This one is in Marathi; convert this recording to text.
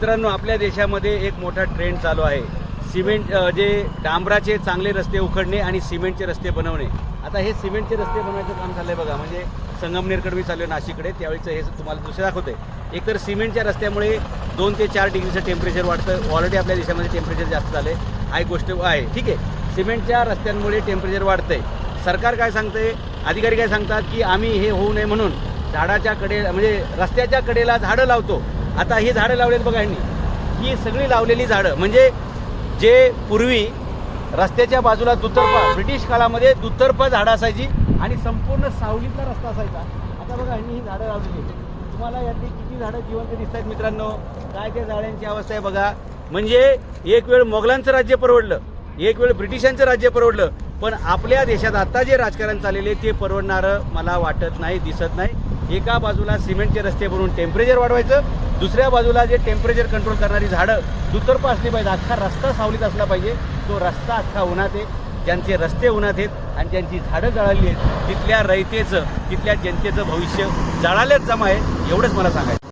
मित्रांनो आपल्या देशामध्ये एक मोठा ट्रेंड चालू आहे. सिमेंट जे डांबराचे चांगले रस्ते उखडणे आणि सिमेंटचे रस्ते बनवणे. आता हे सिमेंटचे रस्ते बनवायचं काम चाललंय बघा. म्हणजे संगमनेरकडे मी चाललो नाशिककडे. त्यावेळीचं हे तुम्हाला दृश्य दाखवते एकतर सिमेंटच्या रस्त्यामुळे दोन ते चार डिग्रीचं टेम्परेचर वाढतं. ऑलरेडी आपल्या देशामध्ये टेम्परेचर जास्त झालं आहे हा एक गोष्ट आहे. ठीक आहे. सिमेंटच्या रस्त्यांमुळे टेम्परेचर वाढतंय. सरकार काय सांगतंय? अधिकारी काय सांगतात की आम्ही हे होऊ नये म्हणून झाडाच्या कडे म्हणजे रस्त्याच्या कडेला झाडं लावतो. आता ही झाडं लावलेली बघा यांनी. ही सगळी लावलेली झाडं म्हणजे जे पूर्वी रस्त्याच्या बाजूला दुतर्फा ब्रिटिश काळामध्ये दुतर्फा झाडं असायची आणि संपूर्ण सावलीतला रस्ता असायचा. आता बघा यांनी ही झाडं लावलेली तुम्हाला यातली किती झाडं जिवंत दिसत आहेत मित्रांनो? काय त्या झाडांची अवस्था आहे बघा. म्हणजे एक वेळ मोगलांचं राज्य परवडलं एक वेळ ब्रिटिशांचं राज्य परवडलं पण आपल्या देशात आता जे राजकारण चाललेले ते परवडणारं मला वाटत नाही दिसत नाही. एका बाजूला सिमेंटचे रस्ते बनवून टेम्परेचर वाढवायचं दुसऱ्या बाजूला जे टेम्परेचर कंट्रोल करणारी झाडं दुतर्फा असली पाहिजे अख्खा रस्ता सावलीत असला पाहिजे तो रस्ता अख्खा उन्हात आहे. ज्यांचे रस्ते उन्हात आहेत आणि ज्यांची झाडं जळाली आहेत तिथल्या रयतेचं तिथल्या जनतेचं भविष्य जळाल्याच जमा आहे एवढंच मला सांगायचं